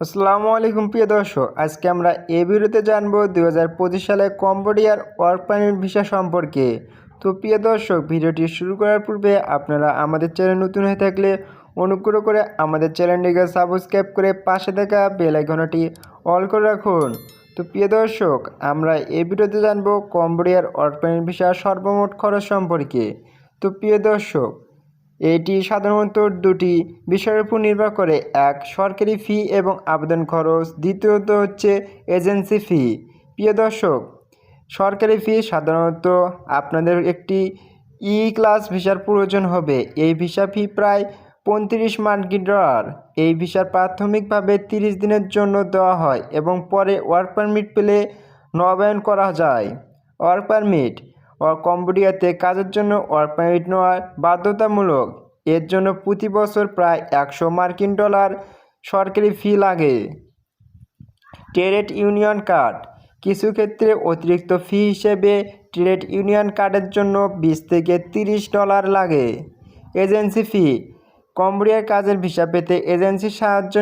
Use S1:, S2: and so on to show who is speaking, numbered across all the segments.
S1: আসসালামু আলাইকুম, প্রিয় দর্শক। আজকে আমরা এই ভিডিওতে জানব দুই হাজার পঁচিশ সালে কম্বোডিয়ার ওয়ার্ক পারমিট ভিসা সম্পর্কে। তো প্রিয় দর্শক, ভিডিওটি শুরু করার পূর্বে আপনারা আমাদের চ্যানেল নতুন হয়ে থাকলে অনুগ্রহ করে আমাদের চ্যানেলটিকে সাবস্ক্রাইব করে পাশে থাকা বেল আইকনটি অল করে রাখুন। তো প্রিয় দর্শক, আমরা এই ভিডিওতে জানব কম্বোডিয়ার ওয়ার্ক পারমিট ভিসা সর্বমোট খরচ সম্পর্কে। তো প্রিয় দর্শক এটি সাধারণত দুটি বিষয়ের উপর নির্ভর করে। এক, সরকারি ফি এবং আবেদন খরচ। দ্বিতীয়ত হচ্ছে এজেন্সি ফি। প্রিয় দর্শক, সরকারি ফি সাধারণত আপনাদের একটি ই ক্লাস ভিসার প্রয়োজন হবে। এই ভিসা ফি প্রায় পঁয়ত্রিশ মার্কিন ডলার। এই ভিসার প্রাথমিকভাবে তিরিশ দিনের জন্য দেওয়া হয় এবং পরে ওয়ার্ক পারমিট পেলে নবায়ন করা যায়। ওয়ার্ক পারমিট ও কম্বোডিয়াতে কাজের জন্য ওয়ার্ক পারমিট নেওয়া বাধ্যতামূলক। এর জন্য প্রতি বছর প্রায় একশো মার্কিন ডলার সরকারি ফি লাগে। Trade union card. কিছু ক্ষেত্রে অতিরিক্ত ফি হিসেবে ট্রেড ইউনিয়ন কার্ডের জন্য বিশ থেকে তিরিশ ডলার লাগে। Agency fee. কম্বোডিয়ার কাজের ভিসা পেতে এজেন্সির সাহায্য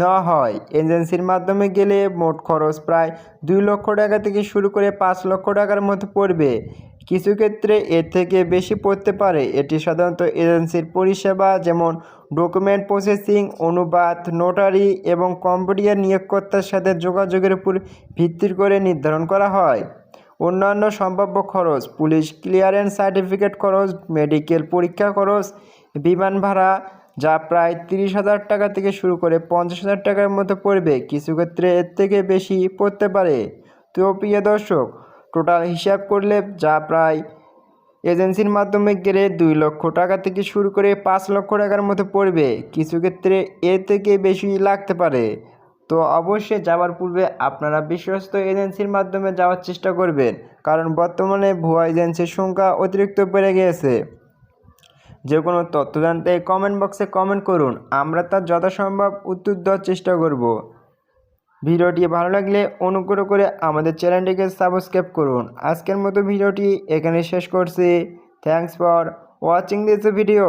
S1: নেওয়া হয়। এজেন্সির মাধ্যমে গেলে মোট খরচ প্রায় দুই লক্ষ টাকা থেকে শুরু করে পাঁচ লক্ষ টাকার মতো পড়বে। কিছু ক্ষেত্রে এর থেকে বেশি পড়তে পারে। এটি সাধারণত এজেন্সির পরিষেবা, যেমন ডকুমেন্ট প্রসেসিং, অনুবাদ, নোটারি এবং কম্বোডিয়ার নিয়োগকর্তার সাথে যোগাযোগের উপর ভিত্তি করে নির্ধারণ করা হয়। অন্যান্য সম্ভাব্য খরচ, পুলিশ ক্লিয়ারেন্স সার্টিফিকেট খরচ, মেডিকেল পরীক্ষা খরচ, বিমান ভাড়া, যা প্রায় তিরিশ হাজার টাকা থেকে শুরু করে পঞ্চাশ হাজার টাকার মতো পড়বে। কিছু ক্ষেত্রে এর থেকে বেশি পড়তে পারে। তো প্রিয় দর্শক টোটাল হিসাব করলে যা প্রায় এজেন্সির মাধ্যমে গেলে দুই লক্ষ টাকা থেকে শুরু করে পাঁচ লক্ষ টাকার মতো পড়বে। কিছু ক্ষেত্রে এর থেকে বেশি লাগতে পারে। তো অবশ্যই যাওয়ার পূর্বে আপনারা বিশ্বস্ত এজেন্সির মাধ্যমে যাওয়ার চেষ্টা করবেন, কারণ বর্তমানে ভুয়া এজেন্সির সংখ্যা অতিরিক্ত বেড়ে গিয়েছে। যে কোনো তথ্য জানতে কমেন্ট বক্সে কমেন্ট করুন, আমরা তার যথাসম্ভব উত্তর দেওয়ার চেষ্টা করব। ভিডিওটি ভালো লাগলে অনুগ্রহ করে আমাদের চ্যানেলটিকে সাবস্ক্রাইব করুন। আজকের মতো ভিডিওটি এখানে শেষ করছি। Thanks for watching this video